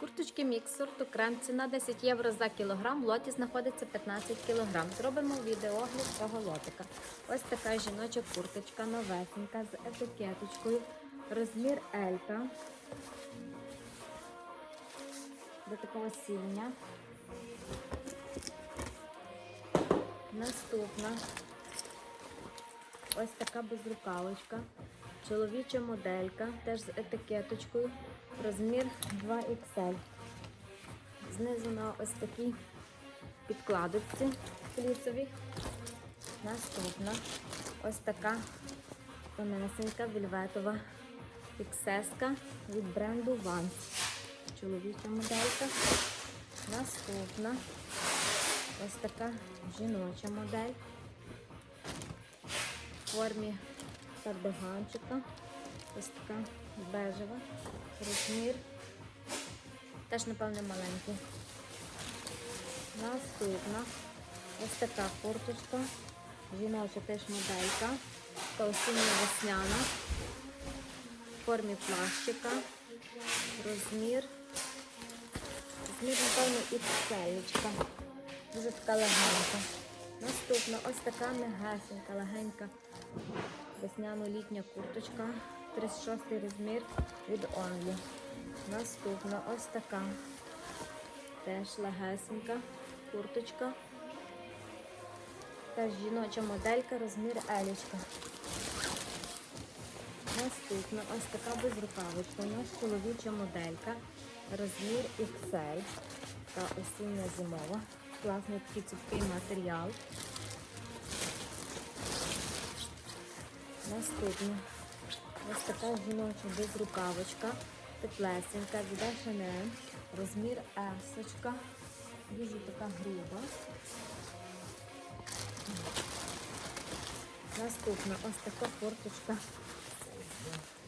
Курточки мікс сорту крем. Ціна 10 євро за кілограм. В лоті знаходиться 15 кілограм. Зробимо відеогляд цього лотика. Ось така жіноча курточка новесенька з етикеточкою. Розмір Елька. До такого сіння. Наступна. Ось така безрукавочка. Чоловіча моделька, теж з етикеточкою. Розмір 2XL. Знизу на ось такій підкладочці флісовій. Наступна ось така тонесенька вільветова XS від бренду Vans. Чоловіча моделька. Наступна ось така жіноча модель в формі кардиганчика. Ось така бежева. Розмір. Теж, напевне, маленький. Наступна. Ось така курточка. Жіноча теж моделька. Осіння весняна. В формі плащика. Розмір. Розмір, напевно, XL. Дуже така легенька. Наступна ось така мегесенька, легенька весняно-літня курточка. 36 розмір від Only. Наступна ось така. Теж легесенька курточка. Теж жіноча моделька, розмір Елічка. Наступна ось така безрукавочка. Нас чоловіча моделька. Розмір XL. Та осіння зимова. Класний такий цупкий матеріал. Наступна ось така жіноча безрукавочка, теплесенька, від H&M, розмір есочка, дуже така груба. Наступна ось така курточка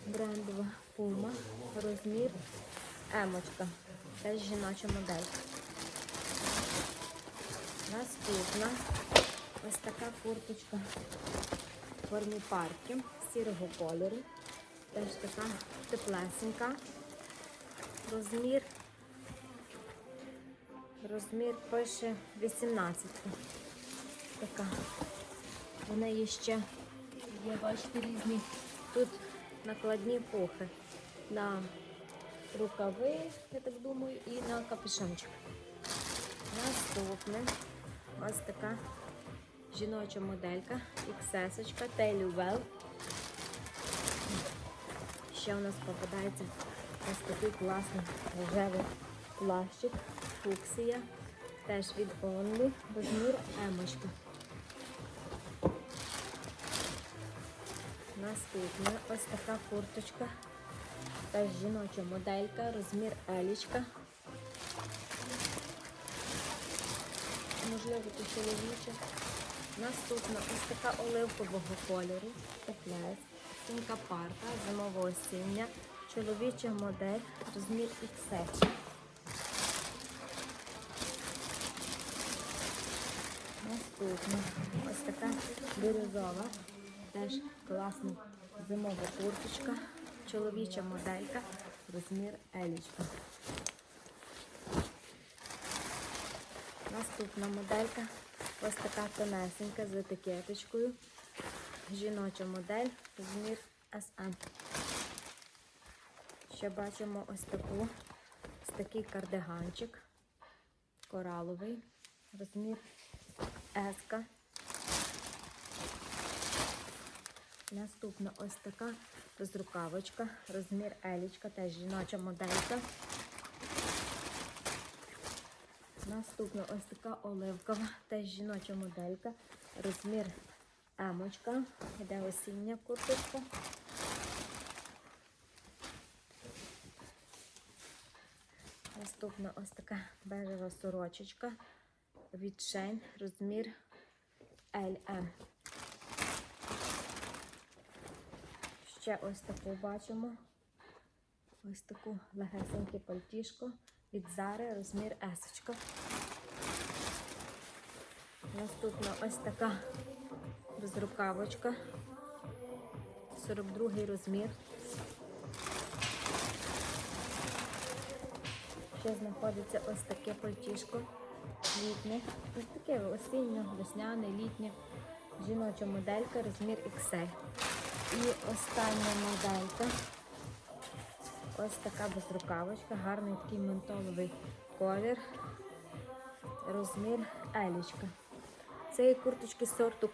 брендова Puma, розмір емочка, теж жіноча модель. Наступна ось така курточка в формі парки сірого кольору. Теж така теплесенька. Розмір. Розмір пише 18. Така. В неї ще є, бачите, різні. Тут накладні пухи на рукави, я так думаю, і на капюшончик. Наступне ось така жіноча моделька, XS, Tailwell. Ще у нас попадається ось такий класний рожевий плащик, фуксія, теж від Only, розмір емочка. Наступна ось така курточка, теж жіноча моделька, розмір елічка. Можливо, то чоловіча. Наступна ось така оливкового кольору, теплес, синька парка, зимового осіння, чоловіча модель, розмір XS. Наступна ось така бірюзова, теж класна зимова курточка, чоловіча моделька, розмір елічка. Наступна моделька ось така тонесенька з етикеточкою. Жіноча модель, розмір SM. Ще бачимо ось таку, ось такий кардиганчик кораловий, розмір S. Наступна ось така безрукавочка, розмір Елічка, теж жіноча моделька. Наступна ось така оливкова, теж жіноча моделька. Розмір емочка. Іде осіння курточка. Наступна ось така бежева сорочечка від Shane, розмір LM. Ще ось таку бачимо. Ось таку легесеньке пальтішко від Зари, розмір есочка. Наступна ось така безрукавочка. 42 розмір. Ще знаходиться ось таке пальтішко літнє. Ось таке осінньо-весняне, літнє. Жіноча моделька, розмір XL. І остання моделька. Ось така безрукавочка, гарний такий ментоловий колір. Розмір елічка. Це є курточки сорту